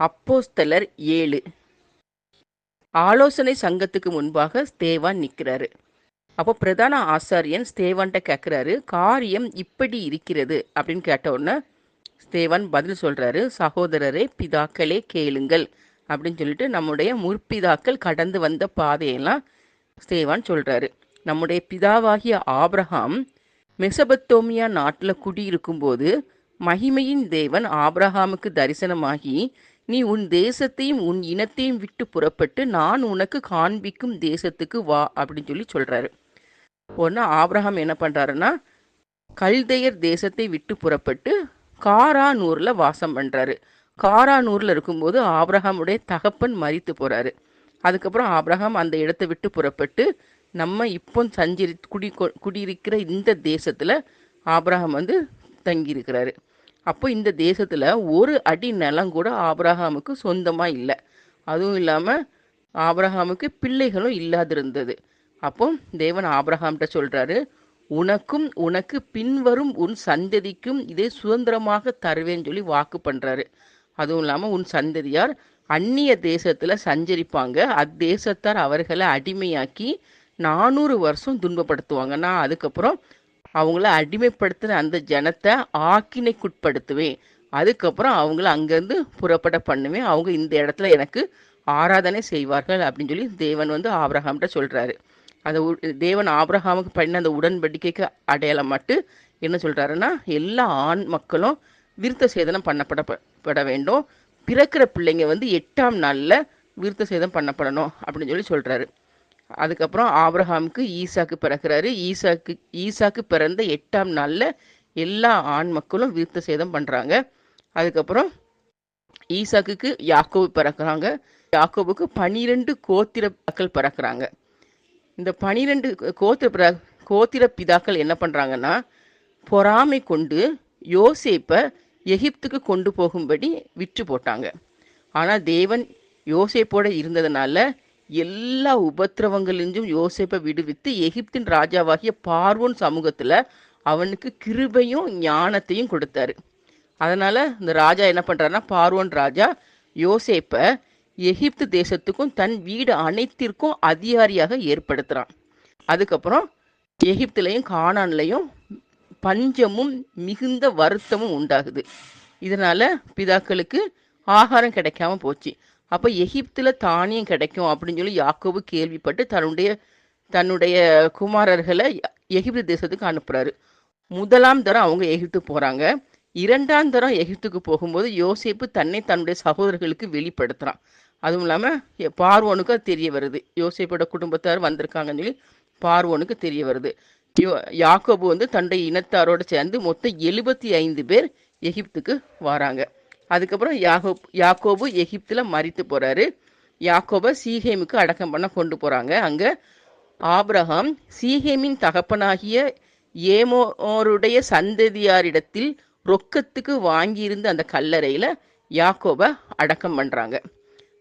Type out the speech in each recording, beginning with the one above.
அப்போஸ்தலர் ஏழு. ஆலோசனை சங்கத்துக்கு முன்பாக ஸ்தேவான் நிற்கிறாரு. அப்போ பிரதான ஆசாரியன் ஸ்தேவான்கிட்ட கேட்குறாரு காரியம் இப்படி இருக்கிறது? அப்படின்னு கேட்ட உடனே ஸ்தேவான் பதில் சொல்கிறாரு சகோதரரே பிதாக்களே கேளுங்கள். அப்படின்னு சொல்லிட்டு நம்முடைய முற்பிதாக்கள் கடந்து வந்த பாதையெல்லாம் ஸ்தேவான் சொல்கிறாரு நம்முடைய பிதாவாகிய ஆப்ரஹாம் மெசபத்தோமியா நாட்டில் குடியிருக்கும்போது மகிமையின் தேவன் ஆப்ரஹாமுக்கு தரிசனமாகி நீ உன் தேசத்தையும் உன் இனத்தையும் விட்டு புறப்பட்டு நான் உனக்கு காண்பிக்கும் தேசத்துக்கு வா அப்படின்னு சொல்லி சொல்கிறாரு ஒன்று ஆப்ரஹாம் என்ன பண்ணுறாருன்னா கல்தையர் தேசத்தை விட்டு புறப்பட்டு காரானூரில் வாசம் பண்ணுறாரு காரானூரில் இருக்கும்போது ஆப்ரஹாமுடைய தகப்பன் மறித்து போகிறாரு அதுக்கப்புறம் ஆப்ரஹாம் அந்த இடத்தை விட்டு புறப்பட்டு நம்ம இப்போ சஞ்சரி குடி குடியிருக்கிற இந்த தேசத்தில் ஆப்ரஹாம் வந்து தங்கியிருக்கிறாரு. அப்போ இந்த தேசத்தில் ஒரு அடி நிலம் கூட ஆபிரஹாமுக்கு சொந்தமாக இல்லை. அதுவும் இல்லாமல் ஆபிரஹாமுக்கு பிள்ளைகளும் இல்லாதிருந்தது. அப்போ தேவன் ஆபிரஹாம்கிட்ட சொல்கிறாரு உனக்கும் உனக்கு பின்வரும் உன் சந்ததிக்கும் இதை சுதந்திரமாக தருவேன்னு சொல்லி வாக்கு பண்ணுறாரு அதுவும் இல்லாமல் உன் சந்ததியார் அந்நிய தேசத்தில் சஞ்சரிப்பாங்க. அத்தேசத்தார் அவர்களை அடிமையாக்கி நானூறு வருஷம் துன்பப்படுத்துவாங்கன்னா அதுக்கப்புறம் அவங்கள அடிமைப்படுத்தின அந்த ஜனத்தை ஆக்கினைக்குட்படுத்துவேன். அதுக்கப்புறம் அவங்கள அங்கேருந்து புறப்பட பண்ணுவேன். அவங்க இந்த இடத்துல எனக்கு ஆராதனை செய்வார்கள் அப்படின்னு சொல்லி தேவன் வந்து ஆபிரகாம்கிட்ட சொல்கிறாரு அந்த உ- தேவன் ஆபிரகாமுக்கு பண்ண அந்த உடன்படிக்கைக்கு அடையாளம் மட்டும் என்ன சொல்கிறாருன்னா எல்லா ஆண் மக்களும் விருத்த சேதனம் பண்ணப்படப்பட வேண்டும். பிறக்கிற பிள்ளைங்க வந்து எட்டாம் நாளில் விருத்த சேதனம் பண்ணப்படணும் அப்படின்னு சொல்லி சொல்கிறாரு அதுக்கப்புறம் ஆப்ரஹாமுக்கு ஈசாக்கு பிறக்கிறாரு. ஈசாக்கு ஈசாக்கு பிறந்த எட்டாம் நாளில் எல்லா ஆண் மக்களும் விருத்த சேதம் பண்ணுறாங்க அதுக்கப்புறம் ஈசாக்குக்கு யாக்கோபு பிறக்கிறாங்க. யாக்கோபுக்கு பனிரெண்டு கோத்திர மக்கள் பிறக்கிறாங்க. இந்த பனிரெண்டு கோத்திர பிற கோத்திர பிதாக்கள் என்ன பண்ணுறாங்கன்னா பொறாமை கொண்டு யோசேப்பை எகிப்துக்கு கொண்டு போகும்படி விற்று போட்டாங்க. ஆனால் தேவன் யோசேப்போடு இருந்ததுனால எல்லா உபத்திரவங்களிலும் யோசேப்பை விடுவித்து எகிப்தின் ராஜாவாகிய பார்வோன் சமூகத்தில் அவனுக்கு கிருபையும் ஞானத்தையும் கொடுத்தாரு. அதனால் இந்த ராஜா என்ன பண்ணுறாருன்னா பார்வோன் ராஜா யோசேப்பை எகிப்து தேசத்துக்கும் தன் வீடு அனைத்திற்கும் அதிகாரியாக ஏற்படுத்துகிறான் அதுக்கப்புறம் எகிப்துலையும் காணான்லையும் பஞ்சமும் மிகுந்த வருத்தமும் உண்டாகுது. இதனால் பிதாக்களுக்கு ஆகாரம் கிடைக்காம போச்சு. அப்போ எகிப்தில் தானியம் கிடைக்கும் அப்படின்னு சொல்லி யாக்கோபு கேள்விப்பட்டு தன்னுடைய தன்னுடைய குமாரர்களை எகிப்து தேசத்துக்கு அனுப்புகிறாரு முதலாம் தரம் அவங்க எகிப்து போகிறாங்க இரண்டாம் தரம் எகிப்துக்கு போகும்போது யோசேப்பு தன்னை தன்னுடைய சகோதரர்களுக்கு வெளிப்படுத்துகிறான் அதுவும் இல்லாமல் பார்வோனுக்கு அது தெரிய வருது. யோசேப்போட குடும்பத்தார் வந்திருக்காங்கன்னு சொல்லி பார்வோனுக்கு தெரிய வருது. யோ- யாக்கோபு வந்து தன்னுடைய இனத்தாரோடு சேர்ந்து மொத்தம் எழுபத்தி ஐந்து பேர் எகிப்துக்கு வராங்க. அதுக்கப்புறம் யாகோ யாக்கோபு எகிப்தில் மறித்து போகிறாரு யாக்கோபை சீஹேமுக்கு அடக்கம் பண்ண கொண்டு போகிறாங்க அங்கே ஆப்ரஹாம் சீஹேமின் தகப்பனாகிய ஏமோருடைய சந்ததியாரிடத்தில் ரொக்கத்துக்கு வாங்கியிருந்த அந்த கல்லறையில் யாக்கோபை அடக்கம் பண்ணுறாங்க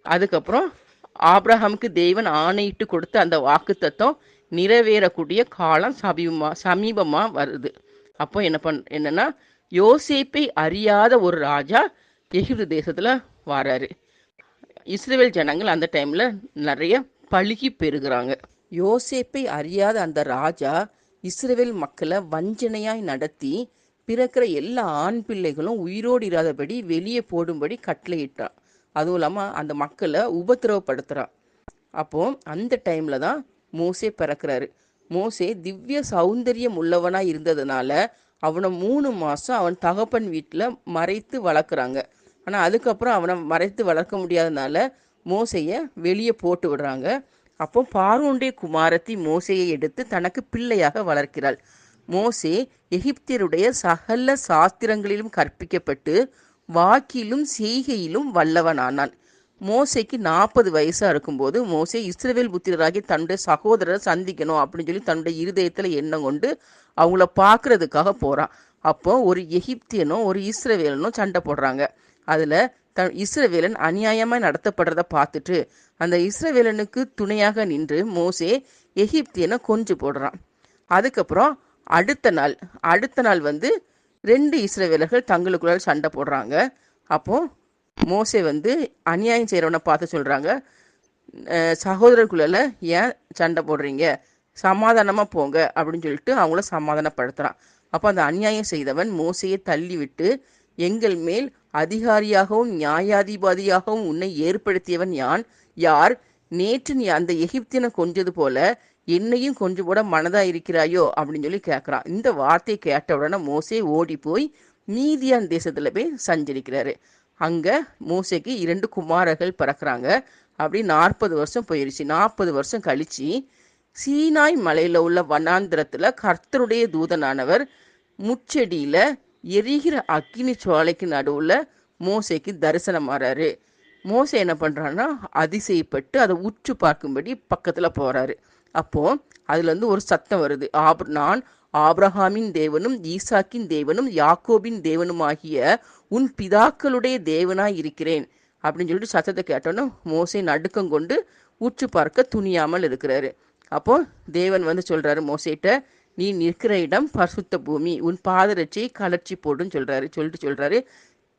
அதுக்கப்புறம் ஆப்ரஹாமுக்கு தேவன் ஆணையிட்டு கொடுத்த அந்த வாக்குத்தத்தம் நிறைவேறக்கூடிய காலம் சமீபமாக சமீபமாக வருது. அப்போ என்ன பண் என்னன்னா யோசேப்பை அறியாத ஒரு ராஜா எகிப்து தேசத்தில் வராரு. இஸ்ரேல் ஜனங்கள் அந்த டைமில் நிறைய பழுகி பெறுகிறாங்க. யோசேப்பை அறியாத அந்த ராஜா இஸ்ரேல் மக்களை வஞ்சனையாய் நடத்தி பிறக்கிற எல்லா ஆண் பிள்ளைகளும் உயிரோடு இராதபடி வெளியே போடும்படி கட்டளையிட்டான். அதுவும் இல்லாமல் அந்த மக்களை உபத்திரவப்படுத்துகிறான் அப்போ அந்த டைமில் தான் மோசே பிறக்கிறாரு. மோசே திவ்ய சௌந்தரியம் உள்ளவனாக இருந்ததுனால அவனை மூணு மாதம் அவன் தகப்பன் வீட்டில் மறைத்து வளர்க்குறாங்க. ஆனால் அதுக்கப்புறம் அவனை மறைத்து வளர்க்க முடியாதனால மோசையை வெளியே போட்டு விடுறாங்க. அப்போ பார்வோனுடைய குமாரத்தி மோசையை எடுத்து தனக்கு பிள்ளையாக வளர்க்கிறாள். மோசே எகிப்தியருடைய சகல சாஸ்திரங்களிலும் கற்பிக்கப்பட்டு வாக்கிலும் செய்கையிலும் வல்லவனானான். மோசைக்கு நாற்பது வயசாக இருக்கும்போது மோசே இஸ்ரவேல் புத்திரராகி தன்னுடைய சகோதரரை சந்திக்கணும் அப்படின்னு சொல்லி தன்னுடைய இருதயத்தில் எண்ணம் கொண்டு அவங்கள பார்க்கறதுக்காக போகிறான் அப்போ ஒரு எகிப்தியனும் ஒரு இஸ்ரேவேலனும் சண்டை போடுறாங்க. அதில் த இஸ்ரவேலன் அநியாயமாக நடத்தப்படுறத பார்த்துட்டு அந்த இஸ்ரவேலனுக்கு துணையாக நின்று மோசே எகிப்தியனை கொஞ்சு போடுறான். அதுக்கப்புறம் அடுத்த நாள் அடுத்த நாள் வந்து ரெண்டு இஸ்ரவேலர்கள் தங்களுக்குள்ள சண்டை போடுறாங்க. அப்போ மோசே வந்து அநியாயம் செய்கிறவனை பார்த்து சொல்கிறாங்க சகோதரருக்குள்ள ஏன் சண்டை போடுறீங்க? சமாதானமாக போங்க அப்படின்னு சொல்லிட்டு அவங்கள சமாதானப்படுத்துகிறான் அப்போ அந்த அநியாயம் செய்தவன் மோசையை தள்ளிவிட்டு எங்கள் மேல் அதிகாரியாகவும் நியாயாதிபதியாகவும் உன்னை ஏற்படுத்தியவன் யான்? யார்? நேற்று நீ அந்த எகிப்தினை கொஞ்சது போல என்னையும் கொஞ்சம் கூட மனதா இருக்கிறாயோ அப்படின்னு சொல்லி கேட்குறான். இந்த வார்த்தையை கேட்ட உடனே மோசே ஓடி போய் மீதியான் தேசத்துல போய் சஞ்சரிக்கிறாரு. அங்க மோசைக்கு இரண்டு குமாரர்கள் பிறக்கிறாங்க. அப்படி நாற்பது வருஷம் போயிருச்சு. நாற்பது வருஷம் கழிச்சு சீனாய் மலையில உள்ள வனாந்திரத்துல கர்த்தருடைய தூதனானவர் முச்செடியில எரிகிற அக்கினி சோலைக்கு நடுவில் மோசைக்கு தரிசனம் ஆறாரு மோசை என்ன பண்ணுறான்னா அதிசயப்பட்டு அதை உற்று பார்க்கும்படி பக்கத்தில் போகிறாரு அப்போது அதுலேருந்து ஒரு சத்தம் வருது. ஆப் நான் ஆப்ரஹாமின் தேவனும் ஈசாக்கின் தேவனும் யாக்கோபின் தேவனுமாகிய உன் பிதாக்களுடைய தேவனாய் இருக்கிறேன் அப்படின்னு சொல்லிட்டு சத்தத்தை கேட்டோன்னே மோசை நடுக்கம் கொண்டு உற்று பார்க்க துணியாமல் இருக்கிறாரு. அப்போ தேவன் வந்து சொல்கிறாரு மோசேட்ட நீ நிற்கிற இடம் பசுத்த பூமி. உன் பாதரட்சியை கலர்ச்சி போடுன்னு சொல்கிறாரு சொல்லிட்டு சொல்கிறாரு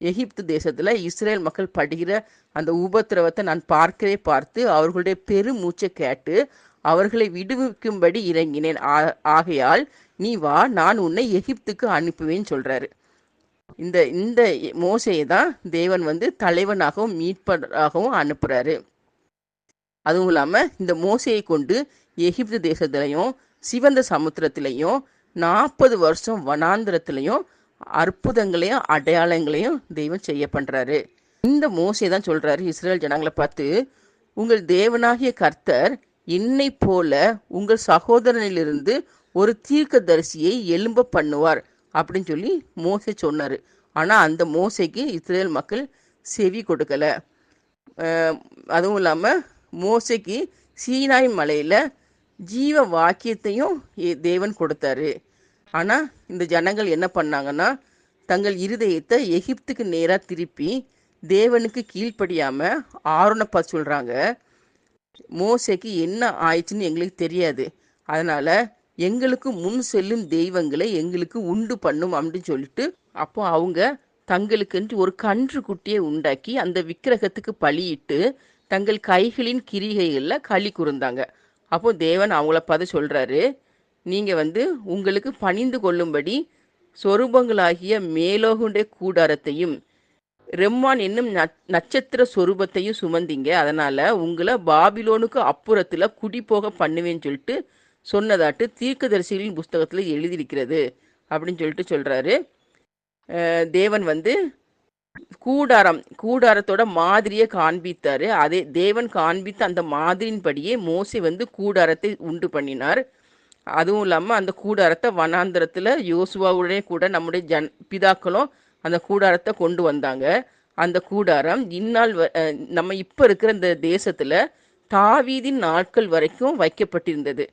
எகிப்து தேசத்தில் இஸ்ரேல் மக்கள் படுகிற அந்த உபத்திரவத்தை நான் பார்க்கவே பார்த்து அவர்களுடைய பெருமூச்சை கேட்டு அவர்களை விடுவிக்கும்படி இறங்கினேன். ஆ- ஆகையால் நீ வா நான் உன்னை எகிப்துக்கு அனுப்புவேன்னு சொல்கிறாரு இந்த இந்த மோசையை தான் தேவன் வந்து தலைவனாகவும் மீட்பராகவும் அனுப்புகிறாரு அதுவும் இல்லாமல் இந்த மோசையை கொண்டு எகிப்து தேசத்துலையும் சிவந்த சமுத்திரத்திலையும் நாற்பது வருஷம் வனாந்திரத்திலையும் அற்புதங்களையும் அடையாளங்களையும் தெய்வம் செய்ய பண்ணுறாரு இந்த மோசை தான் சொல்கிறாரு இஸ்ரேல் ஜனங்களை பார்த்து உங்கள் தேவனாகிய கர்த்தர் என்னை போல உங்கள் சகோதரனிலிருந்து ஒரு தீர்க்க தரிசியை எலும்ப பண்ணுவார் அப்படின்னு சொல்லி மோசை சொன்னார். ஆனால் அந்த மோசைக்கு இஸ்ரேல் மக்கள் செவி கொடுக்கலை. அதுவும் இல்லாமல் மோசைக்கு சீனாய் மலையில் ஜீவ வாக்கியத்தையும் தேவன் கொடுத்தாரு. ஆனால் இந்த ஜனங்கள் என்ன பண்ணாங்கன்னா தங்கள் இருதயத்தை எகிப்துக்கு நேராக திருப்பி தேவனுக்கு கீழ்ப்படியாமல் ஆரோனப்பா சொல்கிறாங்க மோசைக்கு என்ன ஆயிடுச்சுன்னு எங்களுக்கு தெரியாது. அதனால் எங்களுக்கு முன் செல்லும் தெய்வங்களை எங்களுக்கு உண்டு பண்ணும் அப்படின்னு சொல்லிட்டு அப்போ அவங்க தங்களுக்கென்று ஒரு கன்று குட்டியை உண்டாக்கி அந்த விக்கிரகத்துக்கு பலியிட்டு தங்கள் கைகளின் கிரிகைகளில் களி கூர்ந்தாங்க அப்போ தேவன் அவங்கள பார்த்து சொல்கிறாரு நீங்கள் வந்து உங்களுக்கு பணிந்து கொள்ளும்படி சொரூபங்களாகிய மேலோகுண்டே கூடாரத்தையும் ரெம்மான் என்னும் நட்சத்திர சொரூபத்தையும் சுமந்தீங்க. அதனால் உங்களை பாபிலோனுக்கு அப்புறத்தில் குடி போக பண்ணுவேன்னு சொல்லிட்டு சொன்னதாட்டு தீர்க்கதரிசிகளின் புஸ்தகத்தில் எழுதியிருக்கிறது. அப்படின்னு சொல்லிட்டு சொல்கிறாரு தேவன் வந்து கூடாரம் கூடாரத்தோட மாதிரியை காண்பித்தாரு. அதே தேவன் காண்பித்த அந்த மாதிரியின்படியே மோசி வந்து கூடாரத்தை உண்டு பண்ணினார். அதுவும் இல்லாமல் அந்த கூடாரத்தை வனாந்திரத்தில் யோசுவாவுடனே கூட நம்முடைய ஜன் பிதாக்களும் அந்த கூடாரத்தை கொண்டு வந்தாங்க. அந்த கூடாரம் இந்நாள் வ- நம்ம இப்போ இருக்கிற இந்த தேசத்தில் தாவீதின் நாட்கள் வரைக்கும் வைக்கப்பட்டிருந்தது.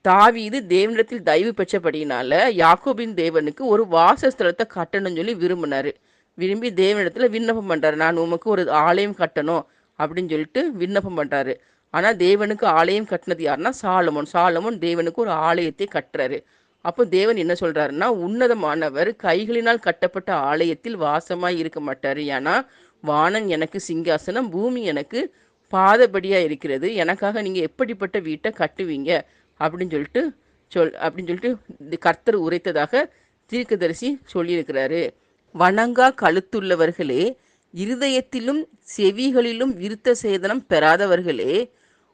தாவீது தேவனிடத்தில் தயவு பெற்றபடினால யாக்கோபின் தேவனுக்கு ஒரு வாசஸ்தலத்தை கட்டணும்னு சொல்லி விரும்பினாரு. விரும்பி தேவனிடத்தில் விண்ணப்பம் பண்ணுறாரு நான் உமக்கு ஒரு ஆலயம் கட்டணும் அப்படின்னு சொல்லிட்டு விண்ணப்பம் பண்ணுறாரு ஆனால் தேவனுக்கு ஆலயம் கட்டினது யாருன்னா சாலமோன். சாலமோன் தேவனுக்கு ஒரு ஆலயத்தை கட்டுறாரு. அப்போ தேவன் என்ன சொல்றாருன்னா உன்னதமானவர் கைகளினால் கட்டப்பட்ட ஆலயத்தில் வாசமாய் இருக்க மாட்டாரு. ஏன்னா வானம் எனக்கு சிங்காசனம் பூமி எனக்கு பாதபடியா இருக்கிறது. எனக்காக நீங்க எப்படிப்பட்ட வீட்டை கட்டுவீங்க? அப்படின்னு சொல்லிட்டு சொல் அப்படின்னு சொல்லிட்டு இந்த கர்த்தர் உரைத்ததாக தீர்க்கதரிசி சொல்லியிருக்கிறாரு. வணங்கா கழுத்துள்ளவர்களே இருதயத்திலும் செவிகளிலும் விருத்த சேதனம் பெறாதவர்களே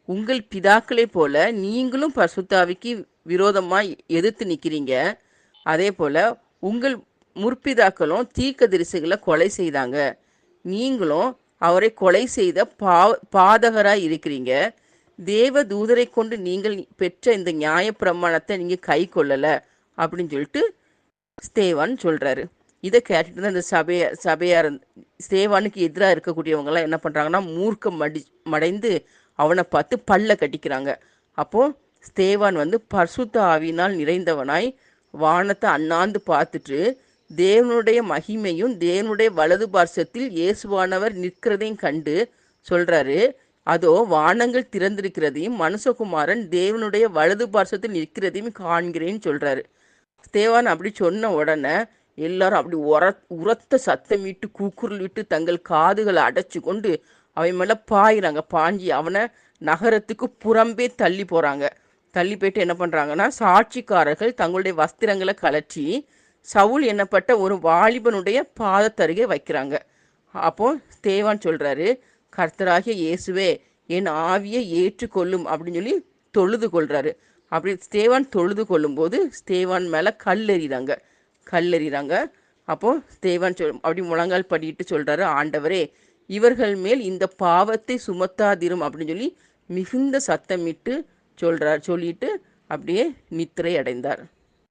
உங்கள் பிதாக்களைப் போல நீங்களும் பசுத்தாவிக்கு விரோதமாய் எதிர்த்து நிற்கிறீங்க. அதே போல உங்கள் முற்பிதாக்களும் தீர்க்கதரிசிகளை கொலை செய்தாங்க. நீங்களும் அவரை கொலை செய்த பா பாதகராய் இருக்கிறீங்க. தேவ தூதரை கொண்டு நீங்கள் பெற்ற இந்த நியாயப்பிரமாணத்தை நீங்கள் கை கொள்ளலை அப்படின்னு சொல்லிட்டு ஸ்தேவான் சொல்கிறாரு இதை கேட்டுட்டு தான் இந்த சபைய சபையார் சேவானுக்கு எதிராக இருக்கக்கூடியவங்கலாம் என்ன பண்ணுறாங்கன்னா மூர்க்கம் மடி மடைந்து அவனை பார்த்து பல்ல கட்டிக்கிறாங்க. அப்போது ஸ்தேவான் வந்து பர்சுத்த ஆவினால் நிறைந்தவனாய் வானத்தை அண்ணாந்து பார்த்துட்டு தேவனுடைய மகிமையும் தேவனுடைய வலது பார்சத்தில் இயேசுவானவர் நிற்கிறதையும் கண்டு சொல்கிறாரு அதோ வானங்கள் திறந்திருக்கிறதையும் மனுஷகுமாரன் தேவனுடைய வலது பார்சத்தில் நிற்கிறதையும் காண்கிறேன்னு சொல்கிறாரு ஸ்தேவான் அப்படி சொன்ன உடனே எல்லாரும் அப்படி உர உரத்த சத்தமிட்டு கூக்குரல் விட்டு தங்கள் காதுகளை அடைச்சு கொண்டு அவன் மேலே பாயிறாங்க. பாஞ்சி அவனை நகரத்துக்கு புறம்பே தள்ளி போகிறாங்க தள்ளி போயிட்டு என்ன பண்ணுறாங்கன்னா சாட்சிக்காரர்கள் தங்களுடைய வஸ்திரங்களை கலற்றி சவுல் என்னப்பட்ட ஒரு வாலிபனுடைய பாதத்தருகே வைக்கிறாங்க. அப்போ தேவான் சொல்கிறாரு கர்த்தராகிய இயேசுவே என் ஆவியை ஏற்றுக்கொள்ளும் அப்படின்னு சொல்லி தொழுது கொள்கிறாரு அப்படி ஸ்தேவான் தொழுது கொள்ளும்போது ஸ்தேவான் மேலே கல் எறிகிறாங்க கல்லெறிறாங்க. அப்போது தேவன் சொல் அப்படி முழங்கால் படிட்டு சொல்கிறாரு ஆண்டவரே இவர்கள் மேல் இந்த பாவத்தை சுமத்தாதிரும் அப்படின்னு சொல்லி மிகுந்த சத்தமிட்டு சொல்கிறார் சொல்லிட்டு அப்படியே நித்திரை அடைந்தார்.